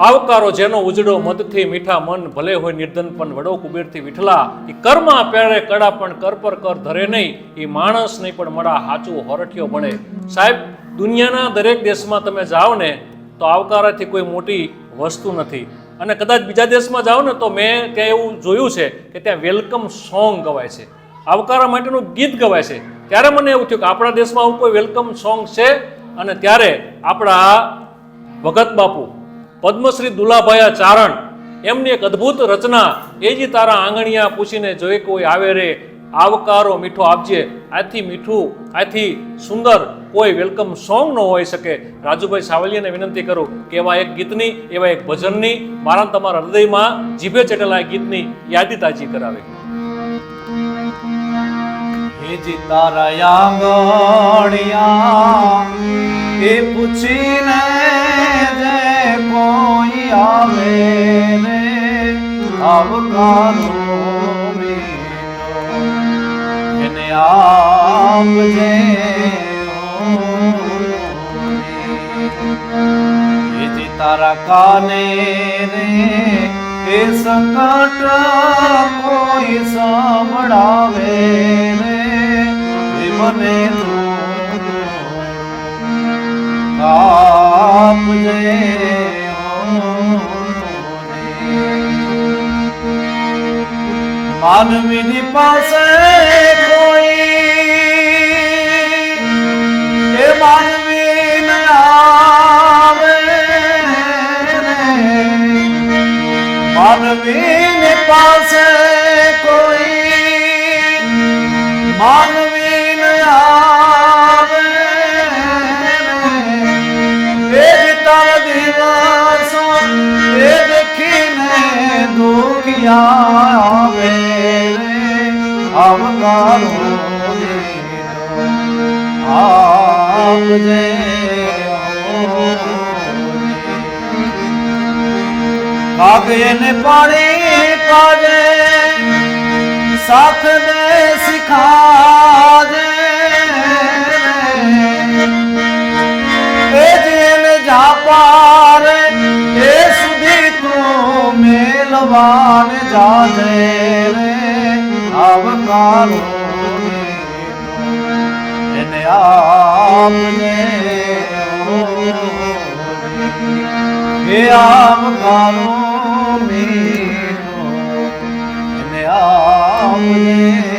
આવકારો જેનો ઉજડો મદથી મીઠા મન, ભલે હોય નિર્ધન, પણ વડો કુબેરથી વિઠલા. એ કર્મા પેરે કડા પણ કર પર કર ધરે નહીં. એ માણસ નહીં, પણ મળા હાચું હોરઠિયો બને સાહેબ, દુનિયાના દરેક દેશમાં તમે જાઓ ને, તો આવકારાથી કોઈ મોટી વસ્તુ નથી. અને કદાચ બીજા દેશમાં જાઓ ને, તો મેં ત્યાં એવું જોયું છે કે ત્યાં વેલકમ સોંગ ગવાય છે. આવકારા માટેનું ગીત ગવાય છે. ત્યારે મને એવું થયું કે આપણા દેશમાં આવું કોઈ વેલકમ સોંગ છે? અને ત્યારે આપણા ભગત બાપુ પદ્મશ્રી દુલાભાયા ચારણ, એમની એક અદ્ભુત રચના, એ જ તારા આંગણિયા પૂછીને જોઈ કોઈ આવે રે, આવકારો મીઠો આપજે, આથી મીઠું, આથી સુંદર, કોઈ વેલકમ સોંગ ન હોઈ શકે. રાજુભાઈ સાવલિયાને વિનંતી કરું કે એવા એક ગીતની, એવા એક ભજનની, મારા તમારા હૃદયમાં જીભે ચટેલા ગીતની યાદી તાજી કરાવે. હેજી તારા આંગણિયા, એ પૂછીને જે આવે રે આવકારો એને આપજે હેજી તારા કાને રે એ સંકટ કોઈ સાંભળાવે રે એ મને તું આપજે માનવીની પાસે કોઈ એ માનવી ન આવે માનવીની પાસે કોઈ માનવી ન આવે એ તાર દિવસો એ દેખીને દુખિયા આવે આવકારો આપજે કાગયને પાણી પાજે સાથ દે શિખાજે એ જેલ જાપાર એ સુધી તું મેલવાન જાજે રે આવકારો એને આપને હે આવકારો મીઠો એને આપને